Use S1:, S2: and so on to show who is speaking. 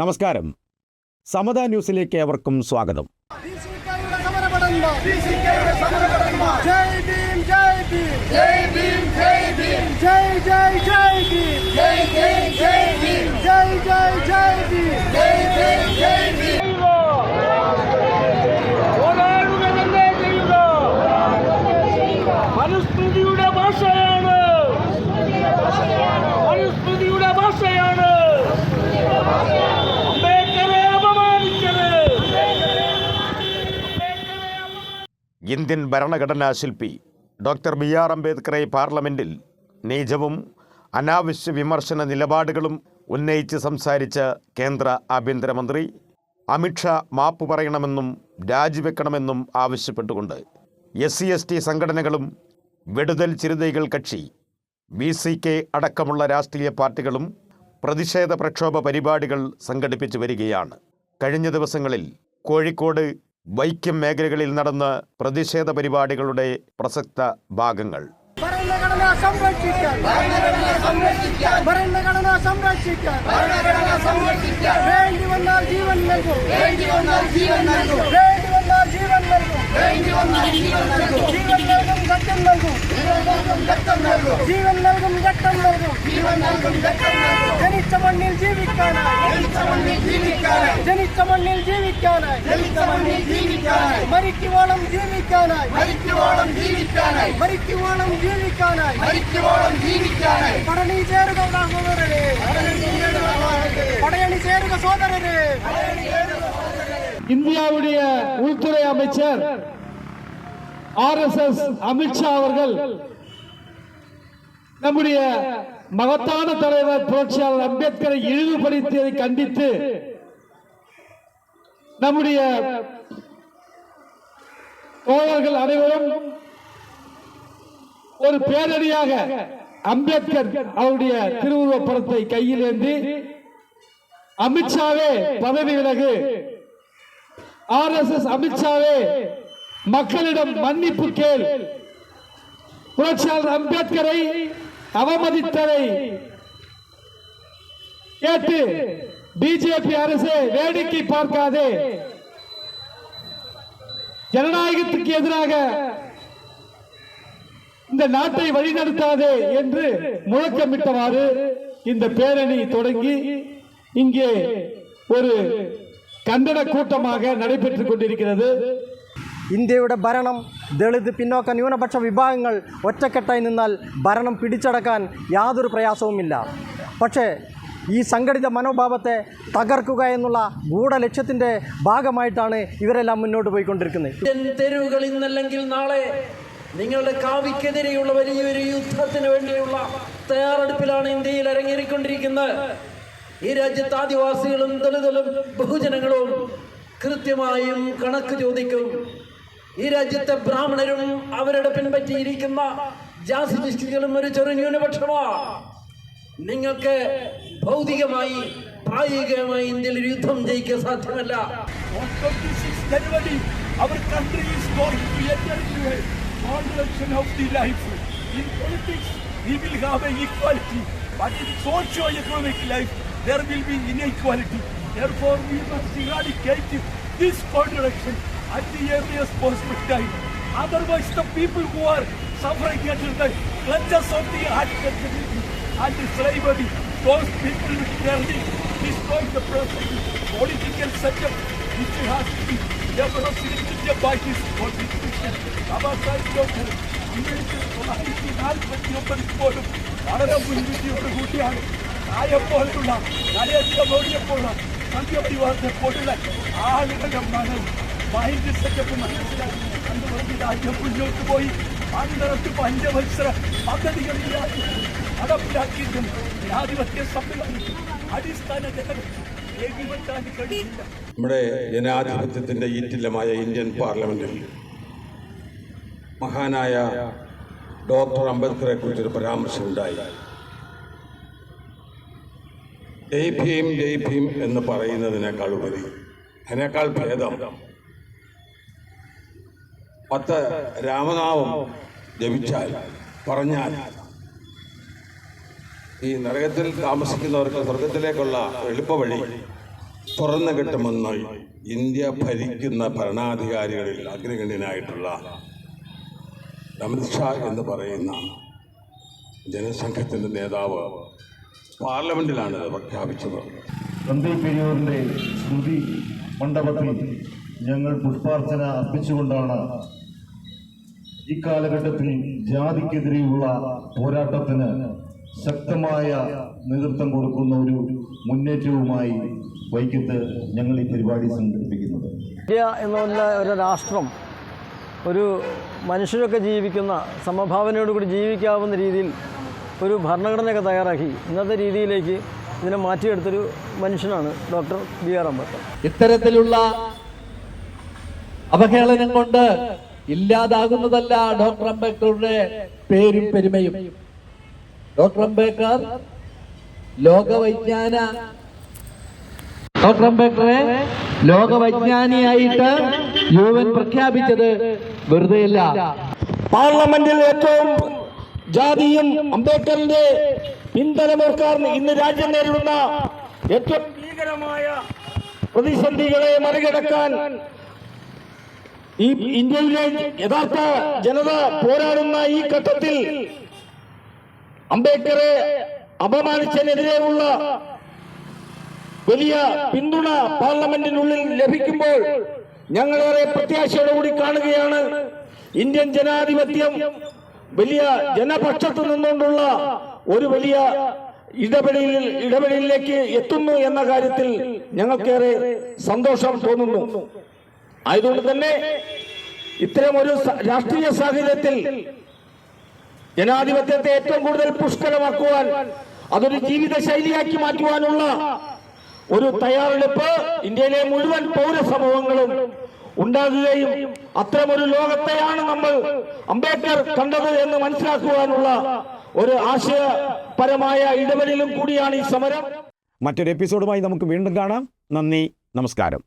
S1: നമസ്കാരം. സമത ന്യൂസിലേക്ക് ഏവർക്കും സ്വാഗതം
S2: ബിസികയുടെ സമരപടന്മാർ ബിസികയുടെ സമരപടന്മാർ ജയ് ഭീം ജയ് ഭീം ജയ് ഭീം ജയ് ഭീം ജയ് ജയ് ജയ് ഭീം ജയ് ജയ് ജയ് ഭീം ജയ് ജയ് ജയ് ഭീം ജയ് ജയ് ജയ് ഭീം
S3: പോരാടുക തന്നെ ചെയ്യുക മനുസ്മൃതിയുടെ ഭാഷയാണ് മനുസ്മൃതിയുടെ ഭാഷയാണ് അംബേദ്കറെ അപമാനിച്ചത് അംബേദ്കറെ അപമാനിച്ചത്
S1: ഇന്ത്യൻ ഭരണഘടനാ ശില്പി ഡോക്ടർ ബി ആർ അംബേദ്കറെ പാർലമെന്റിൽ നീചവും അനാവശ്യ വിമർശന നിലപാടുകളും ഉന്നയിച്ച് സംസാരിച്ച കേന്ദ്ര ആഭ്യന്തരമന്ത്രി അമിത്ഷാ മാപ്പ് പറയണമെന്നും രാജിവെക്കണമെന്നും ആവശ്യപ്പെട്ടുകൊണ്ട് എസ് സി എസ് ടി സംഘടനകളും വിടുതൽ ചിരുതൈകൾ കക്ഷി ബി സി കെ അടക്കമുള്ള രാഷ്ട്രീയ പാർട്ടികളും പ്രതിഷേധ പ്രക്ഷോഭ പരിപാടികൾ സംഘടിപ്പിച്ചു വരികയാണ്. കഴിഞ്ഞ ദിവസങ്ങളിൽ കോഴിക്കോട് വൈക്കം മേഖലകളിൽ നടന്ന പ്രതിഷേധ പരിപാടികളുടെ പ്രസക്ത ഭാഗങ്ങൾ.
S2: ജീവൻ നൽകും. இயக்கம் நல்கும் ஜீவன் நல்கும் இயக்கம் நல்கும் ஜனித்த மண்ணில் ஜீவிக்கானாய் ஜனித்த மண்ணில் ஜீவிக்கானாய் மறிக்கு வாழம் ஜீவிக்கானாய் மறிக்கு வாழம் ஜீவிக்கானாய் மறிக்கு வாழம் ஜீவிக்கானாய் மறிக்கு வாழம் ஜீவிக்கானாய் படனி
S4: இந்தியாவுடைய உள்துறை அமைச்சர் ஆர் எஸ் எஸ் அமித்ஷா அவர்கள் நம்முடைய மகத்தான தலைவர் புரட்சியாளர் அம்பேத்கரை இழிவுபடுத்தியதை கண்டித்து நம்முடைய தோழர்கள் அனைவரும் ஒரு பேரணியாக அம்பேத்கர் அவருடைய திருவுருவப் படத்தை கையில் ஏந்தி அமித்ஷாவே பதவி விலகு. ஆர் எஸ் எஸ் அமித்ஷாவே மக்களிடம் மன்னிப்பு கேள். புரட்சியாளர் அம்பேத்கரை அவமதித்ததை கேட்டு பிஜேபி அரசு வேடிக்கை பார்க்காதே. ஜனநாயகத்துக்கு எதிராக இந்த நாட்டை வழிநடத்தாதே என்று முழக்கமிட்டவாறு இந்த பேரணி தொடங்கி இங்கே ஒரு கண்டன கூட்டமாக நடைபெற்றுக் கொண்டிருக்கிறது.
S5: ഇന്ത്യയുടെ ഭരണം ദളിത് പിന്നോക്ക ന്യൂനപക്ഷ വിഭാഗങ്ങൾ ഒറ്റക്കെട്ടായി നിന്നാൽ ഭരണം പിടിച്ചടക്കാൻ യാതൊരു പ്രയാസവുമില്ല. പക്ഷേ ഈ സംഘടിത മനോഭാവത്തെ തകർക്കുക എന്നുള്ള ഗൂഢലക്ഷ്യത്തിന്റെ ഭാഗമായിട്ടാണ് ഇവരെല്ലാം മുന്നോട്ട് പോയിക്കൊണ്ടിരിക്കുന്നത്.
S6: ഇന്ത്യൻ നാളെ നിങ്ങളുടെ കാവിക്കെതിരെയുള്ള വലിയൊരു യുദ്ധത്തിന് വേണ്ടിയുള്ള തയ്യാറെടുപ്പിലാണ് ഇന്ത്യയിൽ അരങ്ങേറിക്കൊണ്ടിരിക്കുന്നത്. ഈ രാജ്യത്ത് ആദിവാസികളും ദളിതലും ബഹുജനങ്ങളും കൃത്യമായും കണക്ക് ചോദിക്കും. ഈ രാജ്യത്തെ ബ്രാഹ്മണരും അവരുടെ പിൻപറ്റിയിരിക്കുന്ന ജാസിസ്റ്റുകളും ഒരു ചെറു ന്യൂനപക്ഷമാണ് നിങ്ങൾക്ക് ഭൗതികമായി പ്രായോഗികമായി ഇന്ത്യയിൽ യുദ്ധം ജയിക്കാൻ സാധ്യമല്ല
S3: There will be inequality. Therefore, we must eradicate this contradiction. at the earliest possible time. Otherwise, the people who are suffering under the clutches of the artificiality and the slavery, those people will nearly destroy the present political setup which has been represented by this constitution. Babasaheb doctor ആയിരത്തി തൊള്ളായിരത്തി നാൽപ്പത്തി ഒമ്പതിൽ പോലും വളരെ മുൻവിധിയോട് കൂടിയാണ് ആയപ്പോലുള്ള നരേന്ദ്രമോദിയെപ്പോലുള്ള സംഘപരിവാറിനെ പോലുള്ള ആളുകളുടെ മനം മൈൻഡ് പോയി. പന്ത്രണ്ട് പഞ്ചവത്സര പദ്ധതികളിലാക്കി നടപ്പിലാക്കിയിട്ടും ജനാധിപത്യ സംവിധാനം അടിസ്ഥാന
S7: നമ്മുടെ ജനാധിപത്യത്തിന്റെ ഈറ്റില്ലമായ ഇന്ത്യൻ പാർലമെന്റിൽ മഹാനായ ഡോക്ടർ അംബേദ്കറെ കുറിച്ചൊരു പരാമർശമുണ്ടായി ജയ് ഭീം ജയ് ഭീം എന്ന് പറയുന്നതിനേക്കാൾ ഉപരി അതിനേക്കാൾ ഭേദം പത്ത് രാമനാമം ജപിച്ചാൽ പറഞ്ഞാൽ ഈ നരകത്തിൽ താമസിക്കുന്നവർക്ക് സ്വർഗത്തിലേക്കുള്ള എളുപ്പവഴി തുറന്നു കിട്ടുമെന്ന് ഇന്ത്യ ഭരിക്കുന്ന ഭരണാധികാരികളിൽ അഗ്രഗണ്യനായിട്ടുള്ള അമിത് ഷാ എന്ന് പറയുന്ന ജനസംഘത്തിന്റെ നേതാവ് പാർലമെന്റിലാണ് പ്രഖ്യാപിച്ചത്.
S8: തന്തൈ പെരിയൂരിന്റെ സ്മൃതി മണ്ഡപത്തിൽ ഞങ്ങൾ പുഷ്പാർച്ചന അർപ്പിച്ചുകൊണ്ടാണ് ഈ കാലഘട്ടത്തിൽ ജാതിക്കെതിരെയുള്ള പോരാട്ടത്തിന് ശക്തമായ നേതൃത്വം കൊടുക്കുന്ന ഒരു മുന്നേറ്റവുമായി വൈകിട്ട് ഞങ്ങൾ ഈ പരിപാടി സംഘടിപ്പിക്കുന്നത്.
S5: ഇന്ത്യ എന്നുള്ള ഒരു രാഷ്ട്രം ഒരു മനുഷ്യരൊക്കെ ജീവിക്കുന്ന സമഭാവനയോടുകൂടി ജീവിക്കാവുന്ന രീതിയിൽ ഒരു ഭരണഘടനയൊക്കെ തയ്യാറാക്കി ഇന്നത്തെ രീതിയിലേക്ക് ഇതിനെ മാറ്റിയെടുത്തൊരു മനുഷ്യനാണ് ഡോക്ടർ ബി ആർ അംബേദ്കർ.
S9: ഇത്തരത്തിലുള്ള അവഹേളനം കൊണ്ട് ഇല്ലാതാകുന്നതല്ല ഡോക്ടർ അംബേദ്കറുടെ പേരും പെരുമയും. ഡോക്ടർ അംബേദ്കർ ലോകവൈജ്ഞാന ഡോക്ടർ അംബേദ്കറെ ലോകവൈജ്ഞാനിയായിട്ട് യു എൻ പ്രഖ്യാപിച്ചത് വെറുതെയല്ല.
S10: പാർലമെന്റിൽ ഏറ്റവും ജാതിയും അംബേദ്കറിന്റെ പിന്തലമേർക്കാർ ഇന്ന് രാജ്യം നേരിടുന്ന ഏറ്റവും ഭീകരമായ പ്രതിസന്ധികളെ മറികടക്കാൻ ഈ ഇന്ത്യയിലെ യഥാർത്ഥ ജനത പോരാടുന്ന ഈ ഘട്ടത്തിൽ അംബേദ്കറെ അപമാനിച്ചതിനെതിരെയുള്ള വലിയ പിന്തുണ പാർലമെന്റിനുള്ളിൽ ലഭിക്കുമ്പോൾ ഞങ്ങളേറെ പ്രത്യാശയോടെ കൂടി കാണുകയാണ്. ഇന്ത്യൻ ജനാധിപത്യം വലിയ ജനപക്ഷത്തു നിന്നുകൊണ്ടുള്ള ഒരു വലിയ ഇടപെടലിൽ ഇടപെടലിലേക്ക് എത്തുന്നു എന്ന കാര്യത്തിൽ ഞങ്ങൾക്കേറെ സന്തോഷം തോന്നുന്നു. ആയതുകൊണ്ട് തന്നെ ഇത്തരം ഒരു രാഷ്ട്രീയ സാഹചര്യത്തിൽ ജനാധിപത്യത്തെ ഏറ്റവും കൂടുതൽ പുഷ്കലമാക്കുവാൻ അതൊരു ജീവിത ശൈലിയാക്കി മാറ്റുവാനുള്ള ഒരു തയ്യാറെടുപ്പ് ഇന്ത്യയിലെ മുഴുവൻ പൗരസമൂഹങ്ങളും ഉണ്ടാകുകയും അത്തരമൊരു ലോകത്തെയാണ് നമ്മൾ അംബേദ്കർ കണ്ടത് എന്ന് മനസ്സിലാക്കുവാനുള്ള ഒരു ആശയപരമായ ഇടപെടലും കൂടിയാണ് ഈ സമരം.
S1: മറ്റൊരു എപ്പിസോഡുമായി നമുക്ക് വീണ്ടും കാണാം. നന്ദി നമസ്കാരം.